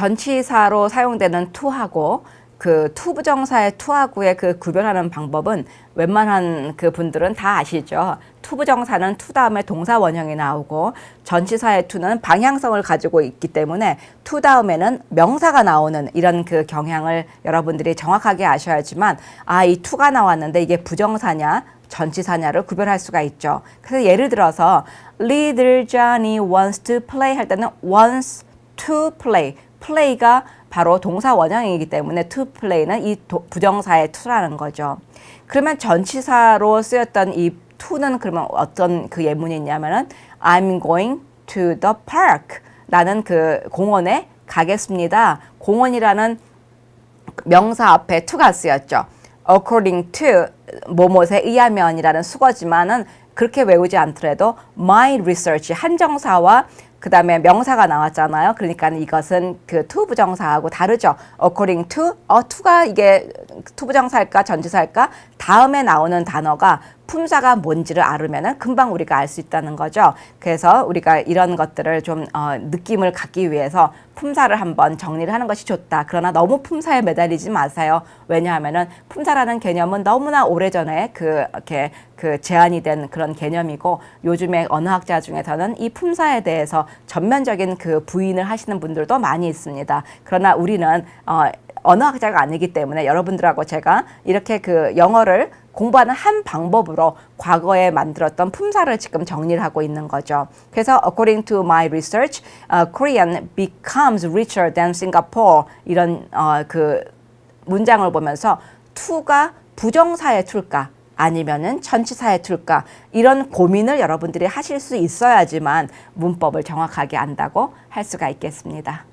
전치사로 사용되는 to하고 그 투부정사의 to하고의 그 구별하는 방법은 웬만한 그 분들은 다 아시죠. 투부정사는 to 다음에 동사 원형이 나오고 전치사의 to는 방향성을 가지고 있기 때문에 to 다음에는 명사가 나오는 이런 그 경향을 여러분들이 정확하게 아셔야지만 아이 to가 나왔는데 이게 부정사냐 전치사냐를 구별할 수가 있죠. 그래서 예를 들어서 Little Johnny wants to play 할 때는 wants to play. play가 바로 동사 원형이기 때문에 to play는 이 도- 부정사의 to라는 거죠. 그러면 전치사로 쓰였던 이 to는 그러면 어떤 그 예문이 있냐면은 I'm going to the park. 나는 그 공원에 가겠습니다. 공원이라는 명사 앞에 to가 쓰였죠. according to 뭐뭐에 의하면이라는 수거지만은 그렇게 외우지 않더라도 my research 한정사와 그 다음에 명사가 나왔잖아요. 그러니까 이것은 그 to 부정사하고 다르죠. according to 어 to가 이게 to 부정사일까 전치사일까 다음에 나오는 단어가 품사가 뭔지를 알으면은 금방 우리가 알 수 있다는 거죠. 그래서 우리가 이런 것들을 좀 어, 느낌을 갖기 위해서 품사를 한번 정리를 하는 것이 좋다. 그러나 너무 품사에 매달리지 마세요. 왜냐하면은 품사라는 개념은 너무나 오래 전에 그 이렇게 그 제한이 된 그런 개념이고 요즘에 언어학자 중에서는 이 품사에 대해서 전면적인 그 부인을 하시는 분들도 많이 있습니다. 그러나 우리는 어, 언어학자가 아니기 때문에 여러분들하고 제가 이렇게 그 영어를 공부하는 한 방법으로 과거에 만들었던 품사를 지금 정리를 하고 있는 거죠. 그래서 according to my research, uh, Korean becomes richer than Singapore 이런 어, 그 문장을 보면서 to가 부정사의 to일까 아니면은 전치사의 to일까 이런 고민을 여러분들이 하실 수 있어야지만 문법을 정확하게 안다고 할 수가 있겠습니다.